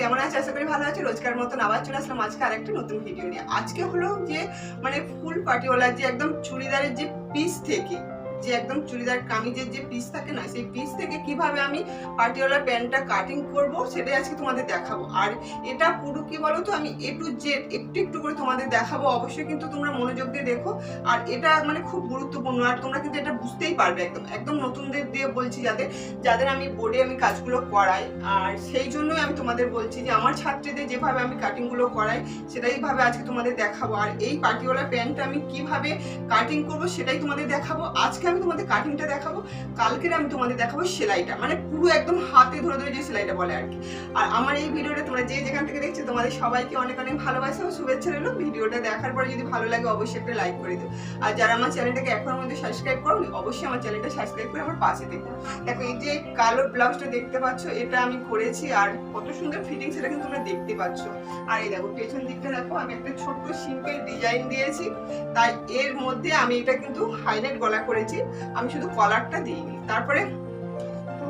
কেমন আছে? আশা করি ভালো আছো। রোজকার মতন আবার চলে আসলাম আজকে আরেকটা নতুন ভিডিও আজকে হলো যে মানে ফুল পাটিওয়ালা যে একদম চুড়িদারের যে পিস থেকে যে একদম চুড়িদার কামিজের যে পিস থাকে না, সেই পিস থেকে কীভাবে আমি পাটিওয়ালা প্যান্টটা কাটিং করব সেটাই আজকে তোমাদের দেখাবো। আর এটা পুরো কি বলো তো আমি এ টু জেড একটু একটু করে তোমাদের দেখাবো। অবশ্যই কিন্তু তোমরা মনোযোগ দিয়ে দেখো। আর এটা মানে খুব গুরুত্বপূর্ণ। আর তোমরা কিন্তু এটা বুঝতেই পারবে একদম। একদম নতুনদের দিয়ে বলছি যাদের যাদের আমি বোর্ডে আমি কাজগুলো করাই। আর সেই জন্যই আমি তোমাদের বলছি যে আমার ছাত্রীদের যেভাবে আমি কাটিংগুলো করাই সেটাইভাবে আজকে তোমাদের দেখাবো। আর এই পার্টিওয়ালা প্যান্টটা আমি কীভাবে কাটিং করব সেটাই তোমাদের দেখাবো। আজকে আমি তোমাদের কাটিংটা দেখাবো, কালকের আমি তোমাদের দেখাবো সেলাইটা। মানে পুরো একদম হাতে ধরে ধরে যে সেলাইটা বলে আর কি। আর আমার এই ভিডিওটা তোমরা যে যেখান থেকে দেখছ, তোমাদের সবাইকে অনেক অনেক ভালোবাসা ও শুভেচ্ছা রইল। ভিডিওটা দেখার পরে যদি ভালো লাগে, অবশ্যই একটা লাইক করে দিও। আর যারা আমার চ্যানেলটাকে এখনও মধ্যে সাবস্ক্রাইব করো অবশ্যই আমার চ্যানেলটা সাবস্ক্রাইব করে আমার পাশে দেখো দেখো, এই যে কালো ব্লাউজটা দেখতে পাচ্ছ, এটা আমি করেছি আর কত সুন্দর ফিটিং সেটা কিন্তু তোমরা দেখতে পাচ্ছ। আর এই দেখো, পেছন দিকটা দেখো, আমি একটা ছোট্ট সিম্পল ডিজাইন দিয়েছি। তাই এর মধ্যে আমি এটা কিন্তু হাইলাইট গলা করেছি। আমি শুধু কলারটা দিইনি। তারপরে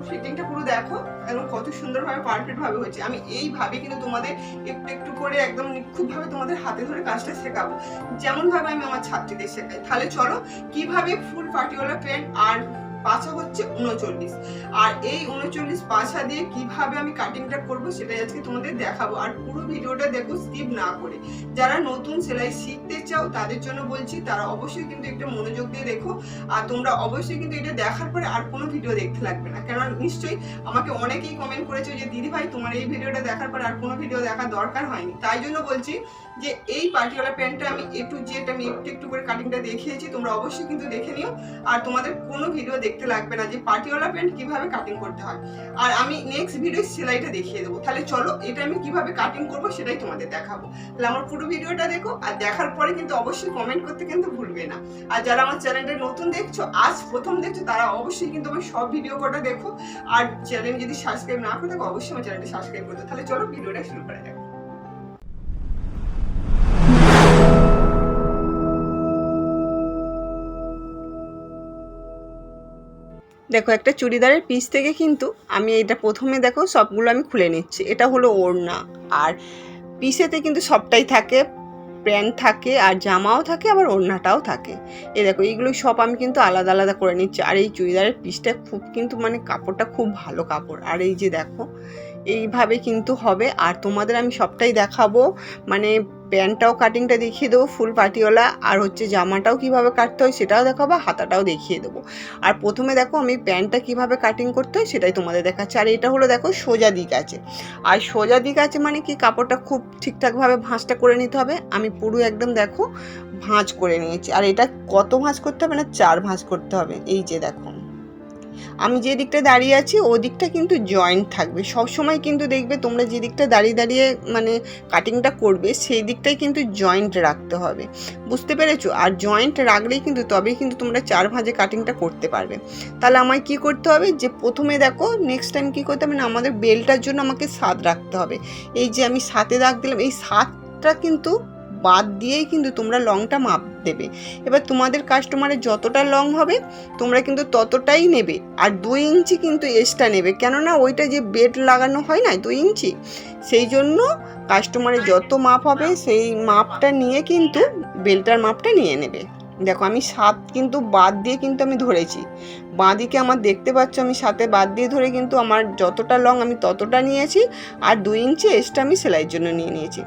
ফিটিংটা পুরো দেখো একদম কত সুন্দরভাবে পারফেক্টভাবে হয়েছে। আমি এইভাবে কিন্তু তোমাদের একটু একটু করে একদম নিখুঁতভাবে তোমাদের হাতে ধরে কাজটা শেখাবো। যেমনভাবে আমি আমার ছাত্রীদের শেখাই। তাহলে চলো, কীভাবে ফুল পাটিওয়ালা প্যান্ট আর পাঁচা হচ্ছে উনচল্লিশ। আর এই উনচল্লিশ পাছা দিয়ে কীভাবে আমি কাটিংটা করব সেটাই আজকে তোমাদের দেখাবো। আর পুরো ভিডিওটা দেখো স্কিপ না করে। যারা নতুন সেলাই শিখতে চাও, তাদের জন্য বলছি, তারা অবশ্যই কিন্তু একটা মনোযোগ দিয়ে দেখো। আর তোমরা অবশ্যই কিন্তু এটা দেখার পরে আর কোনো ভিডিও দেখতে লাগবে না। কেননা নিশ্চয়ই আমাকে অনেকেই কমেন্ট করেছে যে, দিদি ভাই, তোমার এই ভিডিওটা দেখার পর আর কোনো ভিডিও দেখার দরকার হয়নি। তাই জন্য বলছি যে, এই পার্টিওয়ালা প্যান্টটা আমি একটু টু জেড আমি একটু একটু করে কাটিংটা দেখিয়েছি। তোমরা অবশ্যই কিন্তু দেখে নিও। আর তোমাদের কোনো ভিডিও দেখতে লাগবে না যে পার্টিওয়ালা প্যান্ট কীভাবে কাটিং করতে হয়। আর আমি নেক্সট ভিডিও সেলাইটা দেখিয়ে দেবো। তাহলে চলো, এটা আমি কীভাবে কাটিং করব সেটাই তোমাদের দেখাবো। তাহলে আমার পুরো ভিডিওটা দেখো, আর দেখার পরে কিন্তু অবশ্যই কমেন্ট করতে কিন্তু ভুলবে না। আর যারা আমার চ্যানেলটা নতুন দেখছ, আজ প্রথম দেখছ, তারা অবশ্যই কিন্তু আমার সব ভিডিও কটা দেখো। আর চ্যানেল যদি সাবস্ক্রাইব না করে থাকো, অবশ্যই আমার চ্যানেলটা সাবস্ক্রাইব করতে তাহলে চলো, ভিডিওটা শুরু করা যাক। দেখো, একটা চুড়িদারের পিস থেকে কিন্তু আমি এটা প্রথমে দেখো, সবগুলো আমি খুলে নিচ্ছি। এটা হলো ওড়না। আর পিসেতে কিন্তু সবটাই থাকে। প্যান্ট থাকে, আর জামাও থাকে, আবার ওড়নাটাও থাকে। এ দেখো, এইগুলো সব আমি কিন্তু আলাদা আলাদা করে নিচ্ছি। আর এই চুড়িদারের পিসটা খুব কিন্তু মানে কাপড়টা খুব ভালো কাপড়। আর এই যে দেখো, এইভাবে কিন্তু হবে। আর তোমাদের আমি সবটাই দেখাবো। মানে প্যান্টটাও কাটিংটা দেখিয়ে দেবো, ফুল পাটিওয়ালা, আর হচ্ছে জামাটাও কীভাবে কাটতে হয় সেটাও দেখাবো হাতাটাও দেখিয়ে দেবো। আর প্রথমে দেখো আমি প্যান্টটা কীভাবে কাটিং করতে হয় সেটাই তোমাদের দেখাচ্ছি। আর এটা হলো দেখো সোজা দিক আছে। আর সোজা দিক আছে মানে কি কাপড়টা খুব ঠিকঠাকভাবে ভাঁজটা করে নিতে হবে। আমি পুরো একদম দেখো ভাঁজ করে নিয়েছি। আর এটা কত ভাঁজ করতে হবে না চার ভাঁজ করতে হবে। এই যে দেখো। আমি যে দিকটা দাঁড়িয়ে আছি, ও দিকটা কিন্তু জয়েন্ট থাকবে। সব সময় কিন্তু দেখবে তোমরা যে দিকটা দাঁড়িয়ে দাঁড়িয়ে মানে কাটিংটা করবে, সেই দিকটাই কিন্তু জয়েন্ট রাখতে হবে। বুঝতে পেরেছ? আর জয়েন্ট রাখলেই কিন্তু তবেই কিন্তু তোমরা চার ভাঁজে কাটিংটা করতে পারবে। তাহলে আমায় কি করতে হবে? যে প্রথমে দেখো নেক্সট টাইম কি করতে হবে না, আমাদের বেলটার জন্য আমাকে সাত রাখতে হবে। এই যে আমি সাতে দাগ দিলাম, এই সাতটা কিন্তু বাদ দিয়েই কিন্তু তোমরা লংটা মাপ দেবে। এবার তোমাদের কাস্টমারের যতটা লং হবে, তোমরা কিন্তু ততটাই নেবে। আর দুই ইঞ্চি কিন্তু এক্সট্রা নেবে। কেননা ওইটা যে বেড লাগানো হয় না, দুই ইঞ্চি, সেই জন্য কাস্টমারের যত মাপ হবে, সেই মাপটা নিয়ে কিন্তু বেলটার মাপটা নিয়ে নেবে। দেখো, আমি সাত কিন্তু বাদ দিয়ে কিন্তু আমি ধরেছি। বাঁ দিকে আমার দেখতে পাচ্ছ, আমি সাথে বাদ দিয়ে ধরে কিন্তু আমার যতটা লং আমি ততটা নিয়েছি, আর দুই ইঞ্চি এক্সট্রা আমি সেলাইয়ের জন্য নিয়ে নিয়েছি।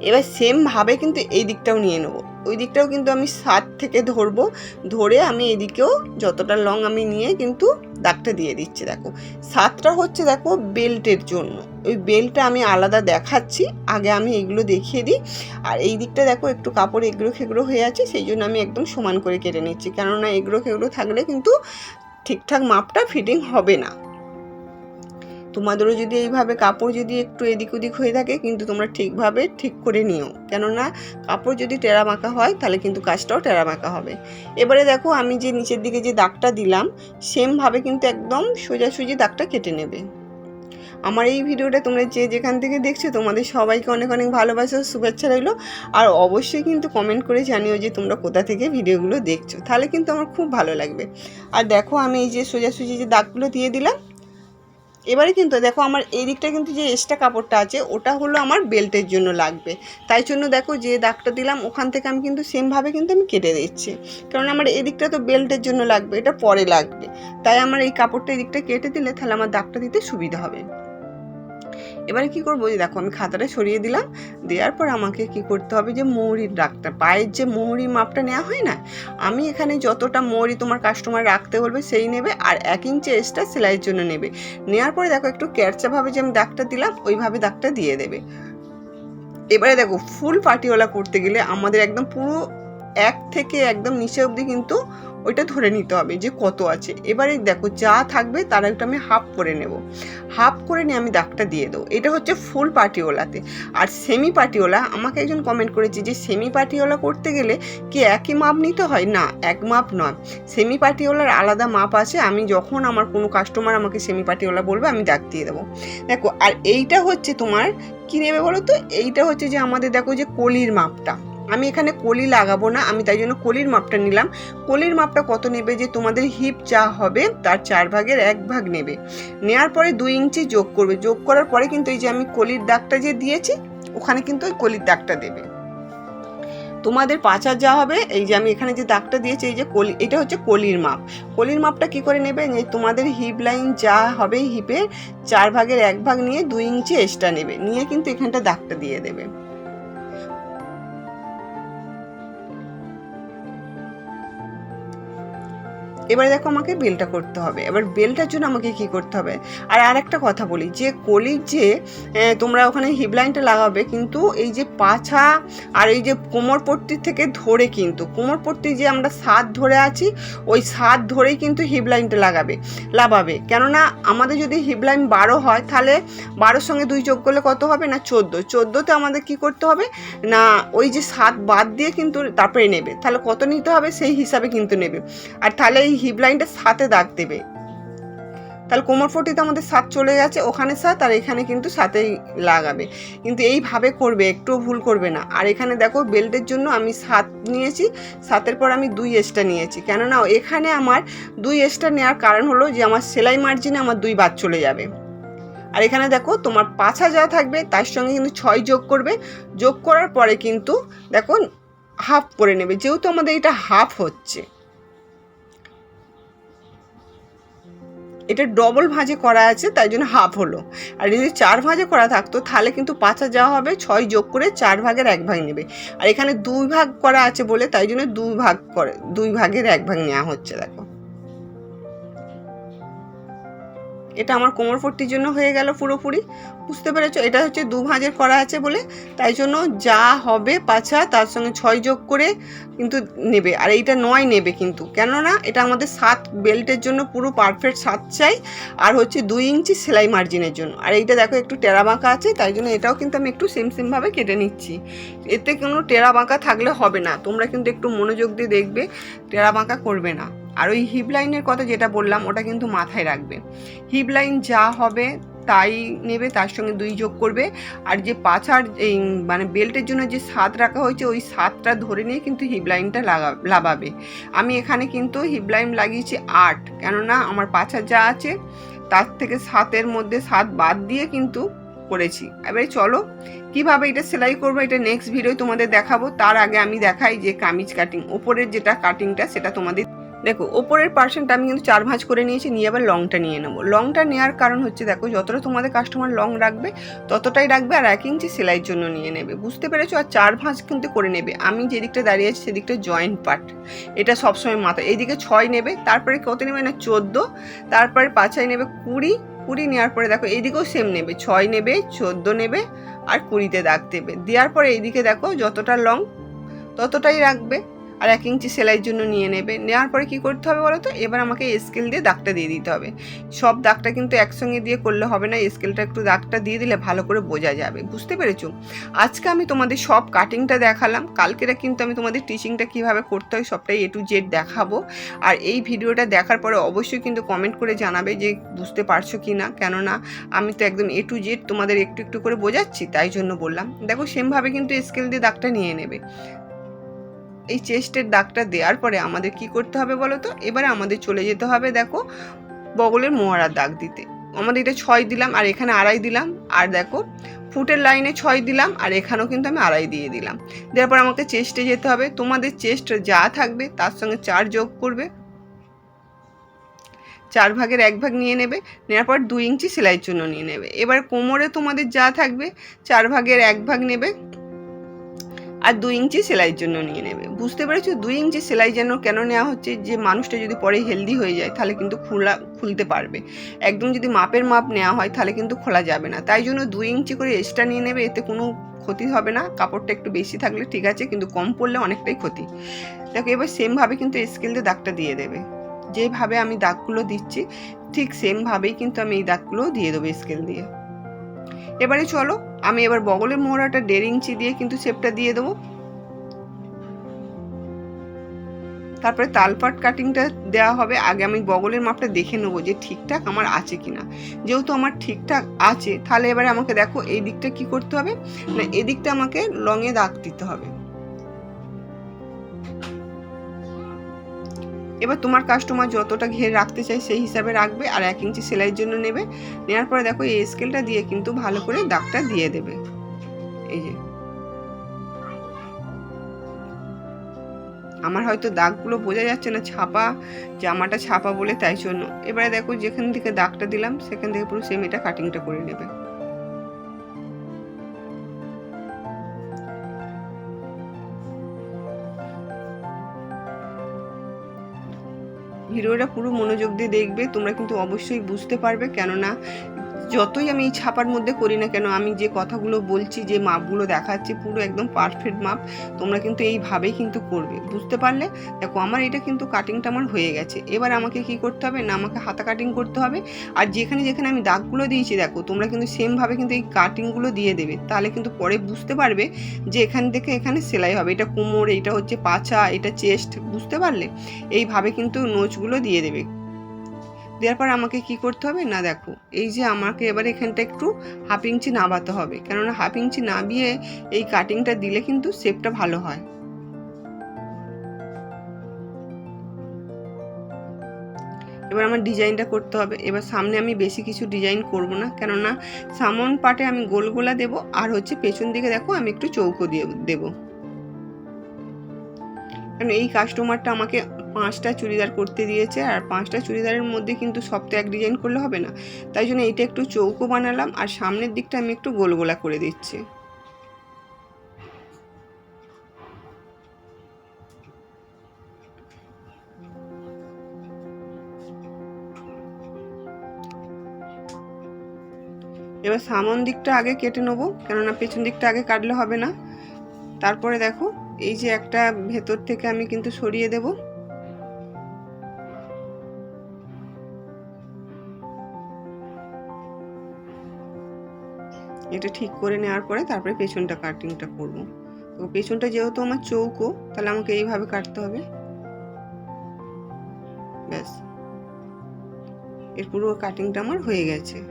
এবার সেমভাবে কিন্তু এই দিকটাও নিয়ে নেব। ওই দিকটাও কিন্তু আমি সাত থেকে ধরবো, ধরে আমি এদিকেও যতটা লং আমি নিয়ে কিন্তু দাগটা দিয়ে দিচ্ছি, দেখো। সাতটা হচ্ছে, দেখো বেল্টের জন্য। ওই বেল্টটা আমি আলাদা দেখাচ্ছি, আগে আমি এগুলো দেখিয়ে দিই। আর এই দিকটা, দেখো, একটু কাপড় এগুলো খেগুলো হয়ে আছে, সেই জন্য আমি একদম সমান করে কেটে নিচ্ছি। কেননা এগুলো খেগুলো থাকলে কিন্তু ঠিকঠাক মাপটা ফিটিং হবে না। তোমাদেরও যদি এইভাবে কাপড় যদি একটু এদিক ওদিক হয়ে থাকে, কিন্তু তোমরা ঠিকভাবে ঠিক করে নিও। কেননা কাপড় যদি টেরা মাখা হয়, তাহলে কিন্তু কাজটাও টেরা মাখা হবে। এবারে দেখো, আমি যে নিচের দিকে যে দাগটা দিলাম, সেমভাবে কিন্তু একদম সোজাসুজি দাগটা কেটে নেবে। আমার এই ভিডিওটা তোমরা যে যেখান থেকে দেখছ, তোমাদের সবাইকে অনেক অনেক ভালোবাসা শুভেচ্ছা রইল। আর অবশ্যই কিন্তু কমেন্ট করে জানিও যে তোমরা কোথা থেকে ভিডিওগুলো দেখছ। তাহলে কিন্তু আমার খুব ভালো লাগবে। আর দেখো, আমি এই যে সোজাসুজি যে দাগগুলো দিয়ে দিলাম এবারে কিন্তু দেখো আমার এই দিকটা কিন্তু যে এক্সট্রা কাপড়টা আছে, ওটা হলো আমার বেল্টের জন্য লাগবে। তাই জন্য দেখো যে দাগটা দিলাম, ওখান থেকে আমি কিন্তু সেমভাবে কিন্তু আমি কেটে দিচ্ছি। কারণ আমার এদিকটা তো বেল্টের জন্য লাগবে, এটা পরে লাগবে। তাই আমার এই কাপড়টা এদিকটা কেটে দিলে তাহলে আমার দাগটা দিতে সুবিধা হবে। এবারে কি করব? যে দেখো, আমি খাতাটা সরিয়ে দিলাম। দেওয়ার পর আমাকে কি করতে হবে? যে মৌরির দাগটা পায়ের যে মৌরি মাপটা নেওয়া হয় না? আমি এখানে যতটা মৌরি তোমার কাস্টমার রাখতে বলবে, সেই নেবে। আর এক ইঞ্চি এক্সট্রা সেলাইয়ের জন্য নেবে। নেওয়ার পরে দেখো, একটু ক্যারচাভাবে যে আমি দাগটা দিলাম, ওইভাবে দাগটা দিয়ে দেবে। এবারে দেখো ফুল পাটিওয়ালা করতে গেলে আমাদের একদম পুরো এক থেকে একদম নিচে অবধি কিন্তু ওইটা ধরে নিতে হবে যে কত আছে। এবারে দেখো যা থাকবে তার একটা আমি হাফ করে নেব। হাফ করে নিয়ে আমি দাগটা দিয়ে দেবো। এটা হচ্ছে ফুল পাটিওলাতে। আর সেমি পাটিওলা, আমাকে একজন কমেন্ট করেছে যে সেমি পাটিওলা করতে গেলে কি একই মাপ নিতে হয়? না, এক মাপ নয়। সেমি পাটিওলার আলাদা মাপ আছে। আমি যখন আমার কোনো কাস্টমার আমাকে সেমি পাটিওলা বলবে, আমি দাগ দিয়ে দেবো। দেখো, আর এইটা হচ্ছে তোমার, কী নেবে বলো তো? এইটা হচ্ছে যে আমাদের দেখো যে কলির মাপটা। আমি এখানে কলি লাগাবো না, আমি তাই জন্য কলির মাপটা নিলাম। কলির মাপটা কত নেবে যে তোমাদের হিপ যা হবে তার চার ভাগের এক ভাগ নেবে। নেওয়ার পরে দুই ইঞ্চি যোগ করবে। যোগ করার পরে কিন্তু এই যে আমি কলির দাগটা যে দিয়েছি, ওখানে কিন্তু ওই কলির দাগটা দেবে। তোমাদের পাচার যা হবে, এই যে আমি এখানে যে দাগটা দিয়েছি, এই যে কলি, এটা হচ্ছে কলির মাপ। কলির মাপটা কি করে নেবে? যে তোমাদের হিপ লাইন যা হবে হিপের চার ভাগের এক ভাগ নিয়ে দুই ইঞ্চি এক্সট্রা নেবে। নিয়ে কিন্তু এখানটা দাগটা দিয়ে দেবে। এবারে দেখো আমাকে বেলটা করতে হবে। এবার বেলটার জন্য আমাকে কি করতে হবে? আর আরেকটা কথা বলি, যে কলির যে তোমরা ওখানে হিপলাইনটা লাগাবে, কিন্তু এই যে পাছা আর এই যে কোমরপট্টির থেকে ধরে কিন্তু, কোমরপট্টি যে আমরা সাত ধরে আছি, ওই সাত ধরেই কিন্তু হিপলাইনটা লাগাবে লাগাবে কেননা আমাদের যদি হিপলাইন বারো হয়, তাহলে বারোর সঙ্গে দুই যোগ করলে কত হবে না? চোদ্দ। চোদ্দোতে আমাদের কি করতে হবে? না, ওই যে সাত বাদ দিয়ে কিন্তু তারপরে নেবে। তাহলে কত নিতে হবে? সেই হিসাবে কিন্তু নেবে। আর তাহলে এই হিপ লাইনটা সাতে দাগ দেবে। তাহলে কোমর ফটিতে আমাদের সাত চলে গেছে ওখানে সাত আর এখানে কিন্তু সাতেই লাগাবে। কিন্তু এইভাবে করবে একটু ভুল করবে না। আর এখানে দেখো বেল্টের জন্য আমি সাত নিয়েছি, সাতের পর আমি দুই এক্সট্রা নিয়েছি। কেননা এখানে আমার দুই এক্সট্রা নেওয়ার কারণ হলো যে আমার সেলাই মার্জিনে আমার দুই বাদ চলে যাবে। আর এখানে দেখো তোমার পাছা যা থাকবে, তার সঙ্গে কিন্তু ছয় যোগ করবে। যোগ করার পরে কিন্তু দেখো হাফ করে নেবে। যেহেতু আমাদের এটা হাফ হচ্ছে। এটা ডবল ভাঁজে করা আছে, তাই জন্য হাফ হলো। আর যদি চার ভাঁজে করা থাকতো, তাহলে কিন্তু পাঁচা যাওয়া হবে, ছয় যোগ করে চার ভাগের এক ভাগ নেবে। আর এখানে দুই ভাগ করা আছে বলে, তাই জন্য দুই ভাগ করে, দুই ভাগের এক ভাগ নেওয়া হচ্ছে, দেখো। এটা আমার কোমর কোমরপট্টির জন্য হয়ে গেল পুরোপুরি। বুঝতে পেরেছ? এটা হচ্ছে দু ভাঁজের করা আছে বলে, তাই জন্য যা হবে পাছা, তার সঙ্গে ছয় যোগ করে কিন্তু নেবে। আর এইটা নয় নেবে কিন্তু। কেননা এটা আমাদের সাত বেল্টের জন্য পুরো পারফেক্ট সাত চাই, আর হচ্ছে দুই ইঞ্চি সেলাই মার্জিনের জন্য। আর এইটা দেখো একটু টেরা বাঁকা আছে, তাই জন্য এটাও কিন্তু আমি একটু সেম সেমভাবে কেটে নিচ্ছি। এতে কোনো টেরা বাঁকা থাকলে হবে না। তোমরা কিন্তু একটু মনোযোগ দিয়ে দেখবে, টেরা বাঁকা করবে না। আর ওই হিপ লাইনের কথা যেটা বললাম, ওটা কিন্তু মাথায় রাখবে। হিপ লাইন যা হবে তাই নেবে, তার সঙ্গে দুই যোগ করবে। আর যে পাছার এই মানে বেল্টের জন্য যে সাত রাখা হয়েছে, ওই সাতটা ধরে নিয়ে কিন্তু হিপ লাইনটা লাগা, লাগাবে। আমি এখানে কিন্তু হিপ লাইন লাগিয়েছি আট, কেননা আমার পাছা যা আছে, তার থেকে সাতের মধ্যে সাত বাদ দিয়ে কিন্তু করেছি। এবারে চলো, কীভাবে এটা সেলাই করব, এটা নেক্সট ভিডিও তোমাদের দেখাবো। তার আগে আমি দেখাই যে কামিজ কাটিং ওপরের যেটা কাটিংটা সেটা তোমাদের দেখো, ওপরের পার্সেন্টটা আমি কিন্তু চার ভাঁজ করে নিয়েছি, নিয়ে আবার লংটা নিয়ে নেব। লংটা নেওয়ার কারণ হচ্ছে দেখো, যতটা তোমাদের কাস্টমার লং রাখবে, ততটাই রাখবে আর এক ইঞ্চি সেলাইয়ের জন্য নিয়ে নেবে। বুঝতে পেরেছ? আর চার ভাঁজ কিন্তু করে নেবে। আমি যেদিকটা দাঁড়িয়ে আছি সেদিকটা জয়েন্ট পার্ট এটা সবসময় মাথা এইদিকে ছয় নেবে, তারপরে কত নেবে না, চোদ্দ। তারপরে পাঁচায় নেবে, কুড়ি। কুড়ি নেওয়ার পরে দেখো, এইদিকেও সেম নেবে। ছয় নেবে, চোদ্দ নেবে আর কুড়িতে দাগ দেবে। দেওয়ার পরে এইদিকে দেখো, যতটা লং ততটাই রাখবে। আর এক ইঞ্চি সেলাইয়ের জন্য নিয়ে নেবে। নেওয়ার পরে কি করতে হবে বলো তো এবার আমাকে স্কেল দিয়ে দাগটা দিয়ে দিতে হবে। সব দাগটা কিন্তু একসঙ্গে দিয়ে করলে হবে না। স্কেলটা একটু দাগটা দিয়ে দিলে ভালো করে বোঝা যাবে। বুঝতে পেরেছ? আজকে আমি তোমাদের সব কাটিংটা দেখালাম। কালকেরা কিন্তু আমি তোমাদের টিচিংটা কীভাবে করতে হয় সবটাই এ টু জেড দেখাবো। আর এই ভিডিওটা দেখার পরে অবশ্যই কিন্তু কমেন্ট করে জানাবে যে বুঝতে পারছ কি না কেননা আমি তো একদম এ টু জেড তোমাদের একটু একটু করে বোঝাচ্ছি, তাই জন্য বললাম। দেখো সেমভাবে কিন্তু স্কেল দিয়ে দাগটা নিয়ে নেবে। এই চেস্টের দাগটা দেওয়ার পরে আমাদের কি করতে হবে বলো তো? এবারে আমাদের চলে যেতে হবে দেখো বগলের মোয়ারার দাগ দিতে। আমাদের এটা ছয় দিলাম, আর এখানে আড়াই দিলাম। আর দেখো ফুটের লাইনে ছয় দিলাম, আর এখানেও কিন্তু আমি আড়াই দিয়ে দিলাম। দেওয়ার পর আমাকে চেস্টে যেতে হবে। তোমাদের চেস্ট যা থাকবে তার সঙ্গে চার যোগ করবে। চার ভাগের এক ভাগ নিয়ে নেবে। নেওয়ার পর দুই ইঞ্চি সেলাইয়ের জন্য নিয়ে নেবে। এবার কোমরে তোমাদের যা থাকবে, চার ভাগের এক ভাগ নেবে। আর দুই ইঞ্চি সেলাইয়ের জন্য নিয়ে নেবে। বুঝতে পেরেছ? দুই ইঞ্চি সেলাই যেন কেন নেওয়া হচ্ছে? যে মানুষটা যদি পরে হেলদি হয়ে যায়, তাহলে কিন্তু খোলা, খুলতে পারবে। একদম যদি মাপের মাপ নেওয়া হয়, তাহলে কিন্তু খোলা যাবে না। তাই জন্য দুই ইঞ্চি করে এক্সট্রা নিয়ে নেবে, এতে কোনো ক্ষতি হবে না। কাপড়টা একটু বেশি থাকলে ঠিক আছে, কিন্তু কম পড়লে অনেকটাই ক্ষতি। দেখো, এবার সেমভাবে কিন্তু স্কেল দিয়ে দাগটা দিয়ে দেবে। যেভাবে আমি দাগগুলো দিচ্ছি, ঠিক সেমভাবেই কিন্তু আমি এই দাগগুলো দিয়ে দেবো স্কেল দিয়ে। এবারে চলো, আমি এবার বগলের মোহরাটা দেড় ইঞ্চি দিয়ে কিন্তু শেপটা দিয়ে দেবো। তারপরে তালপাট কাটিংটা দেওয়া হবে। আগে আমি বগলের মাপটা দেখে নেব যে ঠিকঠাক আমার আছে কি না যেহেতু আমার ঠিকঠাক আছে, তাহলে এবারে আমাকে দেখো এই দিকটা কি করতে হবে? না, এদিকটা আমাকে লঙে দাগ দিতে হবে। এবার তোমার কাস্টমার যতটা ঘের রাখতে চাই সেই হিসাবে রাখবে আর এক ইঞ্চি সেলাইয়ের জন্য নেবে। নেওয়ার পরে দেখো এই স্কেলটা দিয়ে কিন্তু ভালো করে দাগটা দিয়ে দেবে। এই যে। আমার হয়তো দাগগুলো বোঝা যাচ্ছে না, ছাপা, জামাটা ছাপা বলে তাই জন্য। এবারে দেখো যেখান থেকে দাগটা দিলাম, সেখান থেকে পুরো সেম এটা কাটিংটা করে নেবে। ভিডিওটা পুরো মনোযোগ দিয়ে দেখবে তোমরা কিন্তু অবশ্যই বুঝতে পারবে। কেননা যতই আমি এই ছাপার মধ্যে করি না কেন, আমি যে কথাগুলো বলছি, যে মাপগুলো দেখাচ্ছি, পুরো একদম পারফেক্ট মাপ তোমরা কিন্তু এইভাবেই কিন্তু করবে। বুঝতে পারলে? দেখো, আমার এটা কিন্তু কাটিংটা আমার হয়ে গেছে। এবার আমাকে কি করতে হবে? না, আমাকে হাতা কাটিং করতে হবে। আর যেখানে যেখানে আমি দাগগুলো দিয়েছি, দেখো, তোমরা কিন্তু সেমভাবে কিন্তু এই কাটিংগুলো দিয়ে দেবে। তাহলে কিন্তু পরে বুঝতে পারবে যে এখান থেকে এখানে সেলাই হবে। এটা কোমর, এটা হচ্ছে পাছা, এটা চেস্ট বুঝতে পারলে? এইভাবে কিন্তু নোচগুলো দিয়ে দেবে। দেওয়ার পর আমাকে কি করতে হবে? না, দেখো। এই যে আমাকে এবার এখানটা একটু হাফ ইঞ্চি নাবাতে হবে। কেননা হাফ ইঞ্চি নাবিয়ে এই কাটিংটা দিলে কিন্তু শেপটা ভালো হয়। এবার আমার ডিজাইনটা করতে হবে। এবার সামনে আমি বেশি কিছু ডিজাইন করব না। কেননা সামন পাটে আমি গোল গোলা দেবো আর হচ্ছে পেছন দিকে দেখো আমি একটু চৌকো দিয়ে দেবো। কারণ এই কাস্টমারটা আমাকে পাঁচটা চুড়িদার করতে দিয়েছে আর পাঁচটা চুড়িদারের মধ্যে কিন্তু সব তো এক ডিজাইন করলে হবে না। তাই জন্য এইটা একটু চৌকো বানালাম আর সামনের দিকটা আমি একটু গোল গোলা করে দিচ্ছি। এবার সামন দিকটা আগে কেটে নেব, কেননা পেছন দিকটা আগে কাটলে হবে না। তারপরে দেখো, এই যে একটা ভেতর থেকে আমি কিন্তু সরিয়ে দেব। এটা ঠিক করে নেওয়ার পরে তারপরে পেছনটা কাটিংটা করব। তো পেছনটা যেহেতু আমার চৌকো, তাহলে আমাকে এইভাবে কাটতে হবে। ব্যাস। এর পুরো কাটিংটা আমার হয়ে গেছে।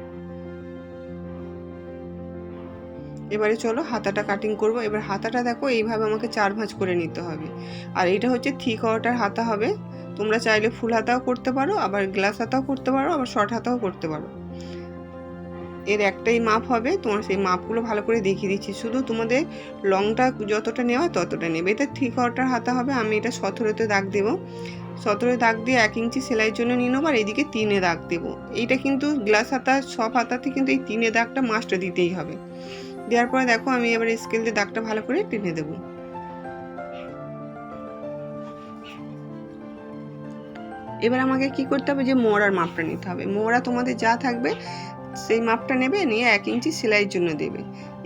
এবারে চলো হাতাটা কাটিং করব। এবার হাতাটা দেখো, এইভাবে আমাকে চার ভাঁজ করে নিতে হবে। আর এটা হচ্ছে থ্রি কোয়ার্টার হাতা হবে। তোমরা চাইলে ফুল হাতাও করতে পারো, আবার গ্লাস হাতাও করতে পারো, আবার শর্ট হাতাও করতে পারো। এর একটাই মাপ হবে, তোমার সেই মাপগুলো ভালো করে দেখিয়ে দিচ্ছি। শুধু তোমাদের লংটা যতটা নেওয়া ততটা নেবে। এটা থ্রি কোয়ার্টার হাতা হবে, আমি এটা সতেরোতে দাগ দেবো। সতেরো দাগ দিয়ে এক ইঞ্চি সেলাইয়ের জন্য নিয়ে নেব, আর এইদিকে তিনে দাগ দেবো। এইটা কিন্তু গ্লাস হাতা, সব হাতাতে কিন্তু এই তিনে দাগটা মাস্টটা দিতেই হবে। দেওয়ার পরে দেখো, আমি এবার স্কেল দিয়ে দাগটা ভালো করে টেনে দেবো। এবার আমাকে কি করতে হবে? যে মোড়ার মাপটা নিতে হবে। মোড়া তোমাদের যা থাকবে সেই মাপটা নেবে, নিয়ে এক ইঞ্চি সেলাইয়ের জন্য দেবে।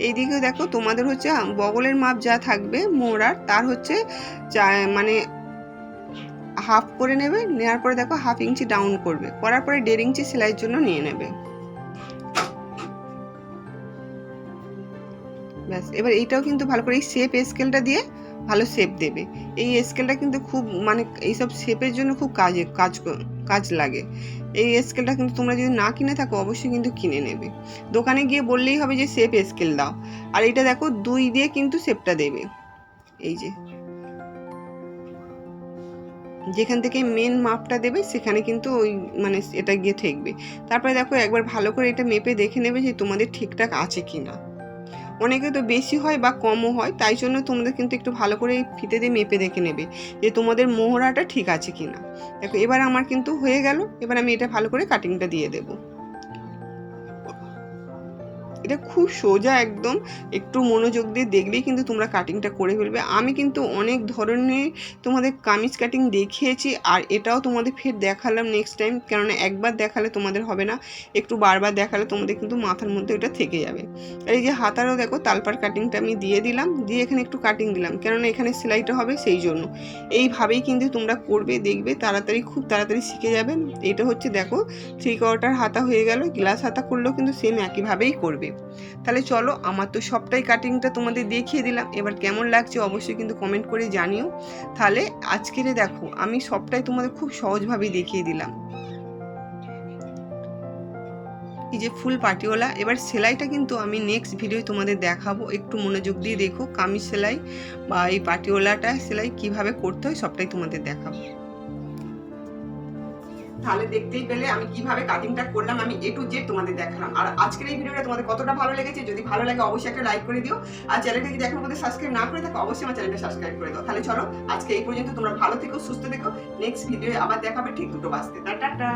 এইদিকে দেখো তোমাদের হচ্ছে বগলের মাপ যা থাকবে মোড়ার তার হচ্ছে মানে হাফ করে নেবে নেওয়ার পরে দেখো হাফ ইঞ্চি ডাউন করবে। করার পরে দেড় ইঞ্চি সেলাইয়ের জন্য নিয়ে নেবে। ব্যাস, এবার এইটাও কিন্তু ভালো করে এই শেপ স্কেলটা দিয়ে ভালো শেপ দেবে। এই স্কেলটা কিন্তু খুব মানে এইসব শেপের জন্য খুব কাজে, কাজ কাজ লাগে। এই স্কেলটা কিন্তু তোমরা যদি না কিনে থাকো, অবশ্যই কিন্তু কিনে নেবে। দোকানে গিয়ে বললেই হবে যে শেপ স্কেল দাও। আর এটা দেখো, দুই দিয়ে কিন্তু শেপটা দেবে। এই যে। যেখান থেকে মেন মাপটা দেবে, সেখানে কিন্তু ওই মানে এটা গিয়ে ঠেকবে। তারপরে দেখো, একবার ভালো করে এটা মেপে দেখে নেবে যে তোমাদের ঠিকঠাক আছে কি না অনেকে তো বেশি হয় বা কমও হয়, তাই জন্য তোমাদের কিন্তু একটু ভালো করে ফিতে দিয়ে মেপে দেখে নেবে যে তোমাদের মোহরাটা ঠিক আছে কি না দেখো, এবার আমার কিন্তু হয়ে গেল, এবার আমি এটা ভালো করে কাটিংটা দিয়ে দেবো। এটা খুব সোজা একদম। একটু মনোযোগ দিয়ে দেখলেই কিন্তু তোমরা কাটিংটা করে ফেলবে। আমি কিন্তু অনেক ধরনের তোমাদের কামিজ কাটিং দেখিয়েছি আর এটাও তোমাদের ফের দেখালাম নেক্সট টাইম কেননা একবার দেখালে তোমাদের হবে না, একটু বারবার দেখালে তোমাদের কিন্তু মাথার মধ্যে ওটা থেকে যাবে। এই যে হাতারও দেখো, তালপার কাটিংটা আমি দিয়ে দিলাম, দিয়ে এখানে একটু কাটিং দিলাম, কেননা এখানে সেলাইটা হবে সেই জন্য। এইভাবেই কিন্তু তোমরা করবে, দেখবে, তাড়াতাড়ি, খুব তাড়াতাড়ি শিখে যাবে। এটা হচ্ছে দেখো থ্রি কোয়ার্টার হাতা হয়ে গেল গ্লাস হাতা করলেও কিন্তু সেম একইভাবেই করবে। তাহলে চলো, আমার তো সবটাই কাটিংটা তোমাদের দেখিয়ে দিলাম। এবার কেমন লাগছে অবশ্যই কিন্তু কমেন্ট করে জানিও। তাহলে আজকেরে দেখো, আমি সবটাই তোমাদের খুব সহজভাবেই দেখিয়ে দিলাম। এই যে ফুল পাটিওলা এবার সেলাইটা কিন্তু আমি নেক্সট ভিডিও তোমাদের দেখাবো। একটু মনোযোগ দিয়ে দেখো, কামিজ সেলাই বা এই পাটিওলাটা সেলাই কীভাবে করতে হয় সবটাই তোমাদের দেখাবো। তাহলে দেখতেই পেলে আমি কীভাবে কাটিংটা করলাম, আমি এ টু জেড তোমাদের দেখালাম। আর আজকের এই ভিডিওটা তোমাদের কতটা ভালো লেগেছে, যদি ভালো লাগে অবশ্যই একটা লাইক করে দিও। আর চ্যানেলটা যদি এখনও মধ্যে সাবস্ক্রাইব না করে থাকো, অবশ্যই আমার চ্যানেলটা সাবস্ক্রাইব করে দাও। তাহলে চলো, আজকে এই পর্যন্ত তোমরা ভালো থেকো, সুস্থ থেকো। নেক্সট ভিডিও আবার দেখাবে ঠিক দুটো বাজতে। টাটা